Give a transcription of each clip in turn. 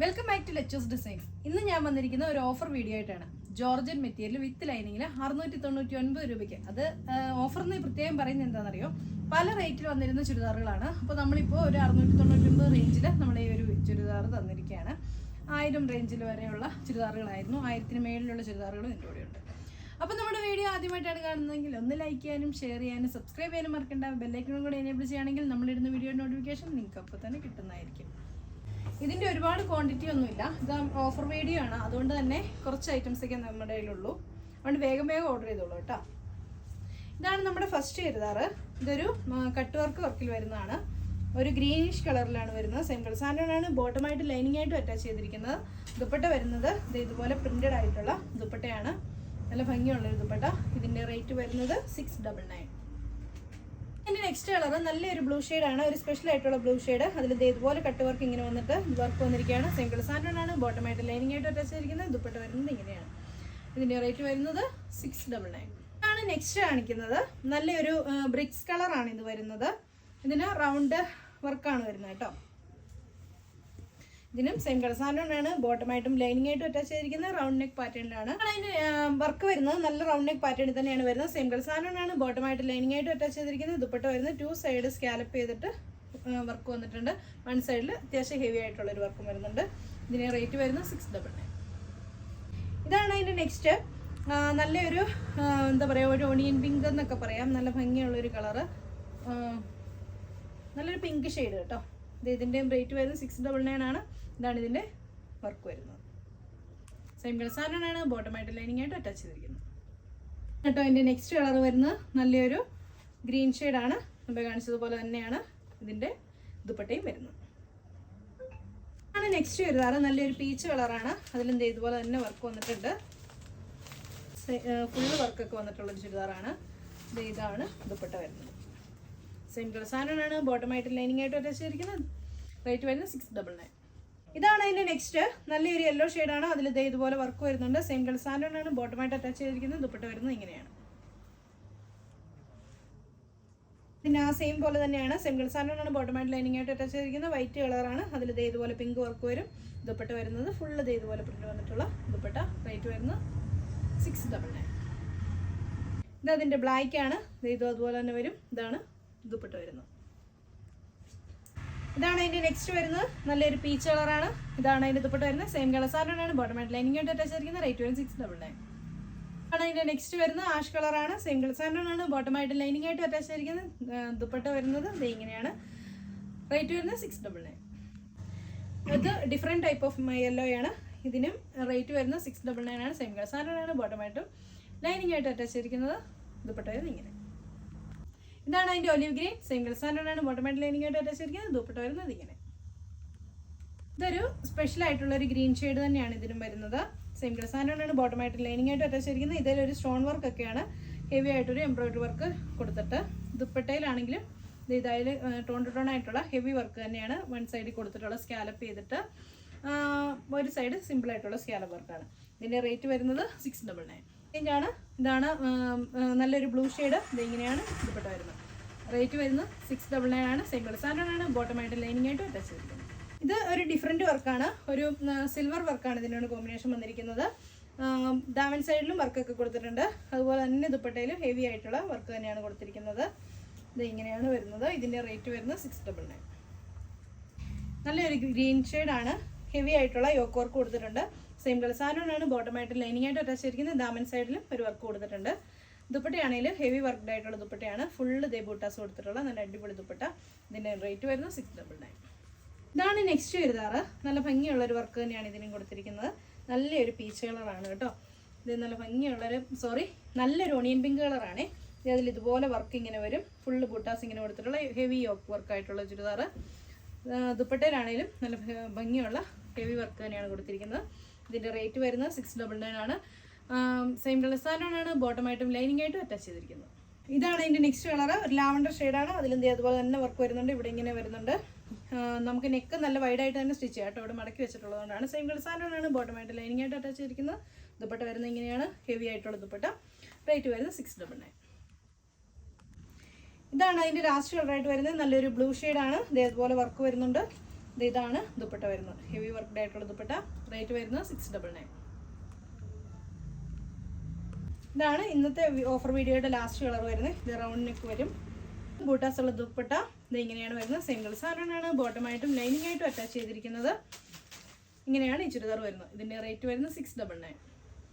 Welcome back to ലെച്ചേഴ്സ് designs ഇന്ന് ഞാൻ വന്നിരിക്കുന്ന ഒരു ഓഫർ വീഡിയോ ആയിട്ടാണ്. ജോർജൻ മെറ്റീരിയൽ വിത്ത് ലൈനിങ്ങിൽ അറുന്നൂറ്റി തൊണ്ണൂറ്റി ഒൻപത് രൂപയ്ക്ക്. അത് ഓഫർ എന്ന് പ്രത്യേകം പറയുന്നത് എന്താണെന്നറിയോ? പല റേറ്റിൽ വന്നിരുന്ന ചുരിദാറുകളാണ്. അപ്പോൾ നമ്മളിപ്പോൾ ഒരു അറുന്നൂറ്റി തൊണ്ണൂറ്റി ഒൻപത് റേഞ്ചിൽ നമ്മൾ ഈ ഒരു ചുരിദാർ തന്നിരിക്കുകയാണ്. ആയിരം റേഞ്ചിൽ വരെയുള്ള ചുരിദാറുകളായിരുന്നു. ആയിരത്തിന് മേളിലുള്ള ചുരിദാറുകളും ഇതിന്റെ കൂടെയുണ്ട്. അപ്പോൾ നമ്മുടെ വീഡിയോ ആദ്യമായിട്ടാണ് കാണുന്നതെങ്കിൽ ഒന്ന് ലൈക്ക് ചെയ്യാനും ഷെയർ ചെയ്യാനും സബ്സ്ക്രൈബ് ചെയ്യാനും മറക്കണ്ട. ബെല്ലൈക്കണും കൂടെ എനേബിൾ ചെയ്യുകയാണെങ്കിൽ നമ്മളിടുന്ന വീഡിയോ നോട്ടിഫിക്കേഷൻ നിങ്ങൾക്ക് അപ്പോൾ തന്നെ കിട്ടുന്നതായിരിക്കും. ഇതിന്റെ ഒരുപാട് ക്വാണ്ടിറ്റി ഒന്നുമില്ല. ഇത് ഓഫർ വീഡിയോ ആണ്. അതുകൊണ്ട് തന്നെ കുറച്ച് ഐറ്റംസ് ഒക്കെ നമ്മുടെ കയ്യിലുള്ളൂ. അതുകൊണ്ട് വേഗം വേഗം ഓർഡർ ചെയ്തോളൂ കേട്ടോ. ഇതാണ് നമ്മുടെ ഫസ്റ്റ് ചുരിദാറ്. ഇതൊരു കട്ട് വർക്ക് വർക്കിൽ വരുന്നതാണ്. ഒരു ഗ്രീനിഷ് കളറിലാണ് വരുന്നത്. കളർ സാധനമാണ് ബോട്ടമായിട്ട് ലൈനിങ് ആയിട്ട് അറ്റാച്ച് ചെയ്തിരിക്കുന്നത്. ദുപ്പട്ട വരുന്നത് ഇത് ഇതുപോലെ പ്രിന്റഡ് ആയിട്ടുള്ള ദുപ്പട്ടയാണ്. നല്ല ഭംഗിയുള്ള ഒരു ദുപ്പട്ട. ഇതിന്റെ റേറ്റ് വരുന്നത് six double nine next colour നല്ലൊരു ബ്ലൂ ആണ്. ഒരു സ്പെഷ്യൽ ആയിട്ടുള്ള ബ്ലൂ ഷെയ്ഡ് അതിൽ ഇതുപോലെ കട്ട് വർക്ക് ഇങ്ങനെ വന്നിട്ട് വർക്ക് വന്നിരിക്കുകയാണ്. സിംഗിൾ സാൻഡാണ് ബോട്ടമായിട്ട് ലൈനിങ് ആയിട്ട് അറ്റാച്ച് ചെയ്തിരിക്കുന്നത്. ദുപ്പട്ട വരുന്നത് ഇങ്ങനെയാണ്. ഇതിന്റെ റേറ്റ് വരുന്നത് സിക്സ് ഡബിൾ നയൻ ആണ് നെക്സ്റ്റ് കാണിക്കുന്നത്. നല്ലൊരു ബ്രിക്സ് കളറാണ് ഇത് വരുന്നത്. ഇതിന് റൗണ്ട് വർക്കാണ് വരുന്നത് കേട്ടോ. ഇതിനും സെയിം കളർ സാധനമാണ് ബോട്ടമായിട്ടും ലൈനിങ് ആയിട്ടും അറ്റാച്ച് ചെയ്തിരിക്കുന്ന റൗണ്ട് നെക്ക് പാറ്റേണിലാണ് അതിന് വർക്ക് വരുന്നത് നല്ല റൗണ്ട് നെക്ക് പാറ്റേണിൽ തന്നെയാണ് വരുന്നത്. സെയിം കളർ സാധനമാണ് ബോട്ടമായിട്ട് ലൈനിങ് ആയിട്ടും അറ്റാച്ച് ചെയ്തിരിക്കുന്നത്. ദുപ്പട്ട വരുന്നത് ടു സൈഡ് സ്കാലപ്പ് ചെയ്തിട്ട് വർക്ക് വന്നിട്ടുണ്ട്. വൺ സൈഡിൽ അത്യാവശ്യം ഹെവി ആയിട്ടുള്ള ഒരു വർക്കും വരുന്നുണ്ട്. ഇതിന് റേറ്റ് വരുന്നത് സിക്സ് ഡബിൾ നയൻ ഇതാണ് അതിന്റെ നെക്സ്റ്റ് നല്ലൊരു എന്താ പറയുക ഒരു ഓണിയൻ പിങ്ക് എന്നൊക്കെ പറയാം. നല്ല ഭംഗിയുള്ളൊരു കളറ് നല്ലൊരു പിങ്ക് ഷെയ്ഡ് കേട്ടോ. ഇത് ഇതിന്റെയും റേറ്റ് വരുന്നത് സിക്സ് ഡബിൾ നയൻ ആണ്. ഇതാണ് ഇതിന്റെ വർക്ക് വരുന്നത്. സെയിം കളർ സാധനമാണ് ബോട്ടമായിട്ട് ലൈനിങ് ആയിട്ട് അറ്റാച്ച് ചെയ്തിരിക്കുന്നത്. കേട്ടോ അതിന്റെ നെക്സ്റ്റ് കളർ വരുന്നത് നല്ലൊരു ഗ്രീൻ ഷെയ്ഡാണ് മുമ്പേ കാണിച്ചതുപോലെ തന്നെയാണ് ഇതിന്റെ ദുപ്പട്ടയും വരുന്നത്. ആണ് നെക്സ്റ്റ് വരുന്നത്. നല്ലൊരു പീച്ച് കളറാണ് അതിലെന്ത് ഇതുപോലെ തന്നെ വർക്ക് വന്നിട്ടുണ്ട്. ഫുള്ള് വർക്കൊക്കെ വന്നിട്ടുള്ള ഒരു ചുരിദാറാണ്. ഇത് ഇതാണ് ദുപ്പട്ട വരുന്നത്. സെയിം കളർ സാധനമാണ് ബോട്ടമായിട്ട് ലൈനിങ് ആയിട്ട് അറ്റാച്ച് ചെയ്തിരിക്കുന്നത് റേറ്റ് വരുന്നത് സിക്സ് ഡബിൾ നയൻ ഇതാണ് അതിന്റെ നെക്സ്റ്റ് നല്ലൊരു യെല്ലോ ഷെയ്ഡാണ് അതിൽ ദേ ഇതുപോലെ വർക്ക് വരുന്നുണ്ട്. സെയിം കളർ സാധനമാണ് ബോട്ടമായിട്ട് അറ്റാച്ച് ചെയ്തിരിക്കുന്നത്. ദുപ്പട്ട വരുന്നത് ഇങ്ങനെയാണ്. പിന്നെ ആ സെയിം പോലെ തന്നെയാണ്. സിംഗിൾ സാധനമാണ്. ബോട്ടമായിട്ട് ലൈനിങ് ആയിട്ട് അറ്റാച്ച് ചെയ്തിരിക്കുന്നത്. വൈറ്റ് കളറാണ് അതിൽ ദേ ഇതുപോലെ പിങ്ക് വർക്ക് വരും. ദുപ്പട്ട വരുന്നത് ഫുള്ള് ദേ ഇതുപോലെ പ്രിന്റ് വന്നിട്ടുള്ള ദുപ്പട്ട. റേറ്റ് വരുന്നത് സിക്സ് ഡബിൾ നയൻ ഇത് അതിന്റെ ബ്ലാക്ക് ആണ്. ഇതും അതുപോലെ തന്നെ വരും. ഇതാണ് ദുപ്പട്ട വരുന്നു ഇതാണ് അതിന്റെ നെക്സ്റ്റ് വരുന്നത്. നല്ലൊരു പീച്ച് കളറാണ് ഇതാണ് അതിന്റെ ദുപ്പട്ട വരുന്നത് സെയിം കളർ സാറിനാണ് ബോട്ടം ആയിട്ട് ലൈനിങ് ആയിട്ട് അറ്റാച്ച് ചെയ്തിരിക്കുന്നത് റേറ്റ് വരുന്നത് സിക്സ് ഡബിൾ നയൻ ആണ് അതിന്റെ നെക്സ്റ്റ് വരുന്നത്. ആഷ് കളറാണ് സിംഗിൾ ബോട്ടം ആയിട്ട് ലൈനിങ് ആയിട്ട് അറ്റാച്ച് ചെയ്തിരിക്കുന്നത് ദുപ്പട്ട വരുന്നത്. ഇത് ഇങ്ങനെയാണ്. റേറ്റ് വരുന്നത് സിക്സ് ഡബിൾ നയൻ ഇത് ഡിഫറെന്റ് ടൈപ്പ് ഓഫ് യെല്ലോ ആണ്. ഇതിനും റേറ്റ് വരുന്നത് സിക്സ് ഡബിൾ നയൻ ആണ്. സെയിം കളർ സാൻഡാണ് ബോട്ടമായിട്ടും ലൈനിങ് ആയിട്ട് അറ്റാച്ച് ചെയ്തിരിക്കുന്നത് ദുപ്പട്ട വരുന്നത് ഇങ്ങനെ. ഇതാണ് അതിന്റെ ഒലിവ് ഗ്രീൻ സിംഗിൾ സാൻഡാണ് ബോട്ടമായിട്ട് ലൈനിങ് ആയിട്ട് അറ്റാച്ച് ചെയ്തിരിക്കുന്നത്. ദുപ്പട്ട വരുന്നത് ഇങ്ങനെ ഇതൊരു സ്പെഷ്യൽ ആയിട്ടുള്ള ഒരു ഗ്രീൻ ഷെയ്ഡ് തന്നെയാണ് ഇതിനും വരുന്നത്. സിംഗിൾ സാധനമാണ് ബോട്ടമായിട്ട് ലൈനിങ് ആയിട്ട് അറ്റാച്ച് ചെയ്തിരിക്കുന്നത്. ഇതിലൊരു സ്റ്റോൺ വർക്ക് ഒക്കെയാണ് ഹെവി ആയിട്ടൊരു എംബ്രോയിഡറി വർക്ക് കൊടുത്തിട്ട് ദുപ്പട്ടയിലാണെങ്കിലും ഇത് ഇതായാലും ടോൺ ടു ടോൺ ആയിട്ടുള്ള ഹെവി വർക്ക് തന്നെയാണ് വൺ സൈഡിൽ കൊടുത്തിട്ടുള്ള സ്കാലപ്പ് ചെയ്തിട്ട് ഒരു സൈഡ് സിമ്പിൾ ആയിട്ടുള്ള സ്കാലപ്പ് വർക്കാണ് ഇതിന്റെ റേറ്റ് വരുന്നത് സിക്സ് ഡബിൾ നയൻ ആണ്. ഇതാണ് നല്ലൊരു ബ്ലൂ ഷെയ്ഡ് ഇതിങ്ങനെയാണ് ദുപ്പട്ട വരുന്നത്. റേറ്റ് വരുന്നത് സിക്സ് ഡബിൾ നയൻ ആണ്. സിംഗിൾ സാധനമാണ് ബോട്ടമായിട്ട് ലൈനിങ് ആയിട്ട് അറ്റാച്ച് ചെയ്തിരിക്കുന്നത് ഇത് ഒരു ഡിഫറെന്റ് വർക്കാണ് ഒരു സിൽവർ വർക്കാണ് ഇതിനോട് കോമ്പിനേഷൻ വന്നിരിക്കുന്നത്. ഡാമൻ സൈഡിലും വർക്കൊക്കെ കൊടുത്തിട്ടുണ്ട്. അതുപോലെ തന്നെ ദുപ്പട്ടയിലും ഹെവി ആയിട്ടുള്ള വർക്ക് തന്നെയാണ് കൊടുത്തിരിക്കുന്നത്. ഇത് ഇങ്ങനെയാണ് വരുന്നത്. ഇതിന്റെ റേറ്റ് വരുന്നത് സിക്സ് ഡബിൾ നയൻ നല്ലൊരു ഗ്രീൻ ഷെയ്ഡാണ് ഹെവി ആയിട്ടുള്ള യോക്ക് വർക്ക് കൊടുത്തിട്ടുണ്ട്. സെയിം കളർ സാധനമാണ് ബോട്ടമായിട്ട് ലൈനിങ് ആയിട്ട് അറ്റാച്ച് ചെയ്തിരിക്കുന്നത് ദാമൻ സൈഡിലും ഒരു വർക്ക് കൊടുത്തിട്ടുണ്ട്. ദുപ്പട്ടയാണെങ്കിൽ ഹെവി വർക്ക്ഡ് ആയിട്ടുള്ള ദുപ്പട്ടയാണ്. ഫുള്ള് ദേ ബൂട്ടാസ് കൊടുത്തിട്ടുള്ള നല്ല അടിപൊളി ദുപ്പട്ട. ഇതിന്റെ റേറ്റ് വരുന്നത് സിക്സ് ഡബിൾ നയൻ ഇതാണ് നെക്സ്റ്റ് ചുരിദാറ്. നല്ല ഭംഗിയുള്ള ഒരു വർക്ക് തന്നെയാണ് ഇതിനും കൊടുത്തിരിക്കുന്നത്. നല്ലൊരു പീച്ച് കളറാണ് കേട്ടോ. ഇത് നല്ല ഭംഗിയുള്ളൊരു സോറി നല്ലൊരു ഓണിയൻ പിങ്ക് കളറാണ് അതിൽ ഇതുപോലെ വർക്ക് ഇങ്ങനെ വരും. ഫുള്ള് ബൂട്ടാസ് ഇങ്ങനെ കൊടുത്തിട്ടുള്ള ഹെവി വർക്ക് ആയിട്ടുള്ള ചുരിദാറ്. ദുപ്പട്ടയിലാണെങ്കിലും നല്ല ഭംഗിയുള്ള ഹെവി വർക്ക് തന്നെയാണ് കൊടുത്തിരിക്കുന്നത്. ഇതിന്റെ റേറ്റ് വരുന്നത് സിക്സ് ഡബിൾ നയൻ ആണ്. സെയിം കളർ സാധനമാണ് ബോട്ടമായിട്ടും ലൈനിങ് ആയിട്ടും അറ്റാച്ച് ചെയ്തിരിക്കുന്നത്. ഇതാണ് ഇതിന്റെ നെക്സ്റ്റ് കളർ ഒരു ലാവണ്ടർ ഷെയ്ഡാണ് അതിലും ദേ അതുപോലെ തന്നെ വർക്ക് വരുന്നുണ്ട്. ഇവിടെ ഇങ്ങനെ വരുന്നുണ്ട്. നമുക്ക് നെക്ക് നല്ല വൈഡായിട്ട് തന്നെ സ്റ്റിച്ച് ചെയ്യാം കേട്ടോ. ഇവിടെ മടക്കി വെച്ചിട്ടുള്ളതുകൊണ്ടാണ്. സെയിം കളർ സാധനമാണ് ബോട്ടമായിട്ട് ലൈനിങ് ആയിട്ട് അറ്റാച്ച് ചെയ്തിരിക്കുന്നത്. ദുപ്പട്ട വരുന്നത് ഇങ്ങനെയാണ്. ഹെവി ആയിട്ടുള്ള ദുപ്പട്ട. റേറ്റ് വരുന്നത് സിക്സ് ഡബിൾ നയൻ ഇതാണ് അതിന്റെ ലാസ്റ്റ് കളറായിട്ട് വരുന്നത്. നല്ലൊരു ബ്ലൂ ആണ്. ഇതേപോലെ വർക്ക് വരുന്നുണ്ട്. ഇതാണ് ദുപ്പട്ട വരുന്നത്. ഹെവി വർക്ക്ഡ് ആയിട്ടുള്ള ദുപ്പട്ട. റേറ്റ് വരുന്നത് സിക്സ് ഡബിൾ നയൻ ഇതാണ് ഇന്നത്തെ ഓഫർ വീഡിയോയുടെ ലാസ്റ്റ് കളർ വരുന്നത്. ഇത് റൗണ്ട് നെക്ക് വരും. ബൂട്ടാസ് ഉള്ള ദുപ്പട്ട. ഇത് ഇങ്ങനെയാണ് വരുന്നത്. സിംഗിൾ സാധനമാണ് ബോട്ടമായിട്ടും ലൈനിങ് ആയിട്ടും അറ്റാച്ച് ചെയ്തിരിക്കുന്നത്. ഇങ്ങനെയാണ് ഈ ചുരിദാർ വരുന്നത്. ഇതിന്റെ റേറ്റ് വരുന്നത് സിക്സ് ഡബിൾ നയൻ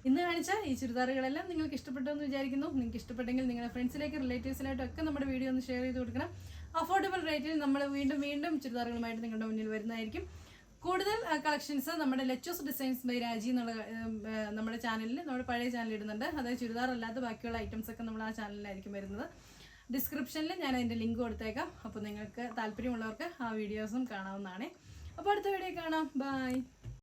ഇന്ന് കാണിച്ച ഈ ചുരിദാറുകളെല്ലാം നിങ്ങൾക്ക് ഇഷ്ടപ്പെട്ടു എന്ന് വിചാരിക്കുന്നു. നിങ്ങൾക്ക് ഇഷ്ടപ്പെട്ടെങ്കിൽ നിങ്ങളുടെ ഫ്രണ്ട്സിലേക്ക് റിലേറ്റീവ്സിലായിട്ടും ഒക്കെ നമ്മുടെ വീഡിയോ ഒന്ന് ഷെയർ ചെയ്ത് കൊടുക്കണം. അഫോർഡബിൾ റേറ്റിൽ നമ്മൾ വീണ്ടും വീണ്ടും ചുരിദാറുകളുമായിട്ട് നിങ്ങളുടെ മുന്നിൽ വരുന്നതായിരിക്കും. കൂടുതൽ കളക്ഷൻസ് നമ്മുടെ ലെച്ചോസ് ഡിസൈൻസ് ബൈ രാജി എന്നുള്ള നമ്മുടെ ചാനലിൽ നമ്മുടെ പഴയ ചാനൽ ഇടുന്നുണ്ട്. അതായത് ചുരിദാർ അല്ലാത്ത ബാക്കിയുള്ള ഐറ്റംസ് ഒക്കെ നമ്മൾ ആ ചാനലിലായിരിക്കും വരുന്നത്. ഡിസ്ക്രിപ്ഷനിൽ ഞാൻ അതിന്റെ ലിങ്ക് കൊടുത്തേക്കാം. അപ്പോൾ നിങ്ങൾക്ക് താല്പര്യമുള്ളവർക്ക് ആ വീഡിയോസും കാണാവുന്നതാണ്. അപ്പോൾ അടുത്ത വീഡിയോ കാണാം. ബൈ